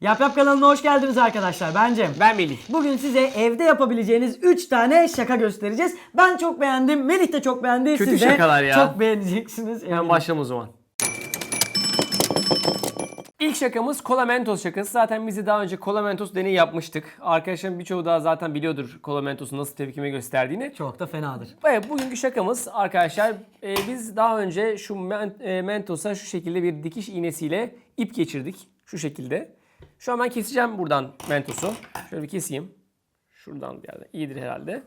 Yap Yap kanalına hoş geldiniz arkadaşlar. Ben Cem. Ben Melih. Bugün size evde yapabileceğiniz 3 tane şaka göstereceğiz. Ben çok beğendim. Melih de çok beğendi. Kötü Siz de şakalar ya. çok beğeneceksiniz. Hemen başlayalım o zaman. İlk şakamız Kola Mentos şakası. Zaten biz de daha önce Kola Mentos deneyi yapmıştık. Arkadaşlarım birçoğu daha zaten biliyordur Kola Mentos'un nasıl tepkime gösterdiğini. Çok da fenadır. Evet bugünkü şakamız arkadaşlar e, biz daha önce şu men- e, Mentos'a şu şekilde bir dikiş iğnesiyle ip geçirdik. Şu şekilde. Şu an ben keseceğim buradan Mentos'u. Şöyle bir keseyim. Şuradan bir yerden. İyidir herhalde.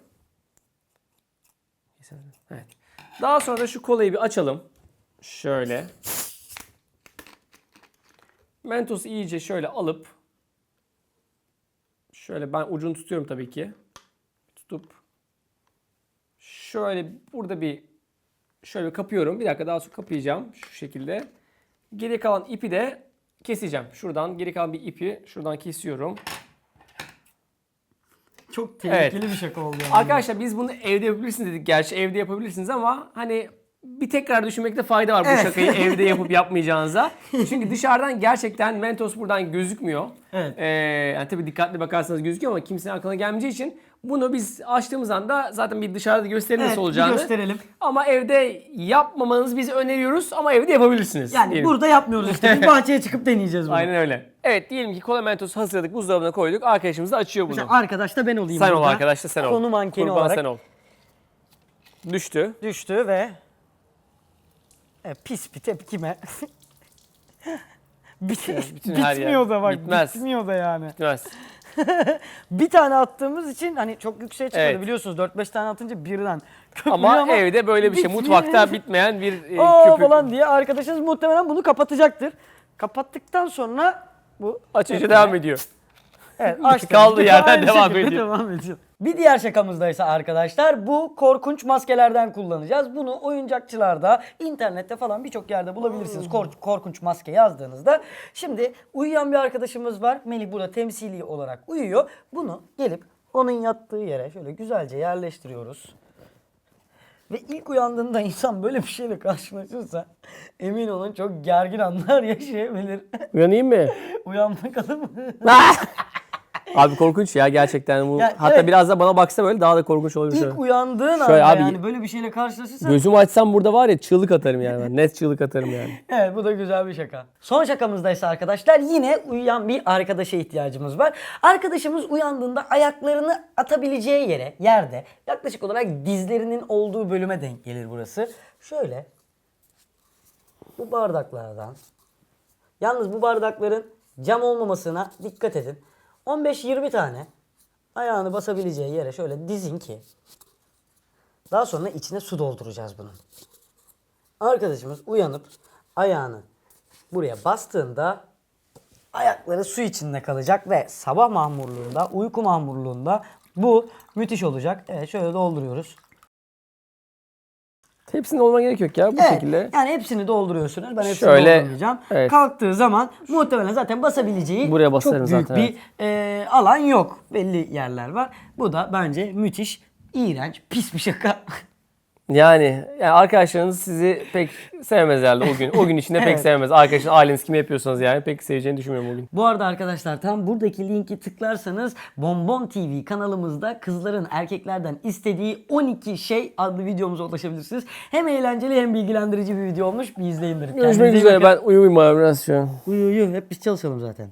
Evet. Daha sonra da şu kolayı bir açalım. Şöyle. Mentos'u iyice şöyle alıp şöyle ben ucunu tutuyorum tabii ki. Tutup şöyle burada bir şöyle kapıyorum. Bir dakika daha sonra kapayacağım şu şekilde. Geri kalan ipi de keseceğim. Şuradan geri kalan bir ipi şuradan kesiyorum. Çok tehlikeli bir şaka oldu yani. Arkadaşlar biz bunu evde yapabilirsiniz dedik. Gerçi evde yapabilirsiniz ama hani bir tekrar düşünmekte fayda var bu Evet. şakayı evde yapıp yapmayacağınıza. Çünkü dışarıdan gerçekten Mentos buradan gözükmüyor. Evet. Ee, yani tabii dikkatli bakarsanız gözüküyor ama kimsenin aklına gelmeyeceği için bunu biz açtığımız anda zaten bir dışarıda gösterelim Evet, nasıl olacağını. gösterelim. Ama evde yapmamanızı biz öneriyoruz ama evde yapabilirsiniz. Yani diyelim. burada yapmıyoruz işte. Bir bahçeye çıkıp deneyeceğiz bunu. Aynen öyle. Evet diyelim ki kola mentosu hazırladık buzdolabına koyduk. Arkadaşımız da açıyor bunu. Mesela arkadaş da ben olayım Sen ol burada. arkadaş da sen ol. Konu mankeni Kurban olarak sen ol. Düştü. düştü ve e, pis bir tepkime. Bit bütün her yer. bitmiyor da bak. Bitmez. Bitmiyor da yani. Bitmez. Bir tane attığımız için hani çok yükseğe çıkmadı Evet. biliyorsunuz 4-5 tane atınca birden köpürüyor Ama, evde böyle bir şey. bitmiyor. Mutfakta bitmeyen bir e, köpük. falan diye arkadaşınız muhtemelen bunu kapatacaktır. Kapattıktan sonra bu Açınca devam ediyor. Evet, açtım. Kaldığı yerden Aynı devam şekilde ediyor. devam ediyor. Bir diğer şakamızda ise arkadaşlar bu korkunç maskelerden kullanacağız. Bunu oyuncakçılarda, internette falan birçok yerde bulabilirsiniz. Kor- korkunç maske yazdığınızda. Şimdi uyuyan bir arkadaşımız var. Melih burada temsili olarak uyuyor. Bunu gelip onun yattığı yere şöyle güzelce yerleştiriyoruz. Ve ilk uyandığında insan böyle bir şeyle karşılaşırsa emin olun çok gergin anlar yaşayabilir. Uyanayım mı? Uyan bakalım. Abi korkunç ya gerçekten bu. Ya, Hatta evet. biraz da bana baksa böyle daha da korkunç olabilir. İlk uyandığın Şöyle anda abi- yani böyle bir şeyle karşılaşırsan Gözümü açsam burada var ya çığlık atarım yani ben. Net çığlık atarım yani. Evet bu da güzel bir şaka. Son şakamızda ise arkadaşlar yine uyuyan bir arkadaşa ihtiyacımız var. Arkadaşımız uyandığında ayaklarını atabileceği yere, yerde yaklaşık olarak dizlerinin olduğu bölüme denk gelir burası. Şöyle bu bardaklardan yalnız bu bardakların cam olmamasına dikkat edin. 15-20 tane ayağını basabileceği yere şöyle dizin ki daha sonra içine su dolduracağız bunun. Arkadaşımız uyanıp ayağını buraya bastığında ayakları su içinde kalacak ve sabah mahmurluğunda, uyku mahmurluğunda bu müthiş olacak. Evet şöyle dolduruyoruz. Hepsinin olma gerek yok ya bu Evet, şekilde. Yani hepsini dolduruyorsunuz. Ben hepsini Şöyle, doldurmayacağım. evet. Kalktığı zaman muhtemelen zaten basabileceği Buraya çok büyük zaten, bir e, alan yok. Belli yerler var. Bu da bence müthiş, iğrenç, pis bir şaka. Yani, yani arkadaşlarınız sizi pek sevmez herhalde o gün. O gün içinde pek sevmez. Arkadaşın aileniz kim yapıyorsanız yani pek seveceğini düşünmüyorum o gün. Bu arada arkadaşlar tam buradaki linki tıklarsanız Bonbon TV kanalımızda kızların erkeklerden istediği 12 şey adlı videomuza ulaşabilirsiniz. Hem eğlenceli hem bilgilendirici bir video olmuş. Bir izleyin derim. Görüşmek Kendinize iyi üzere bakın. ben uyuyayım abi biraz şu an. Uyu uyu hep biz çalışalım zaten.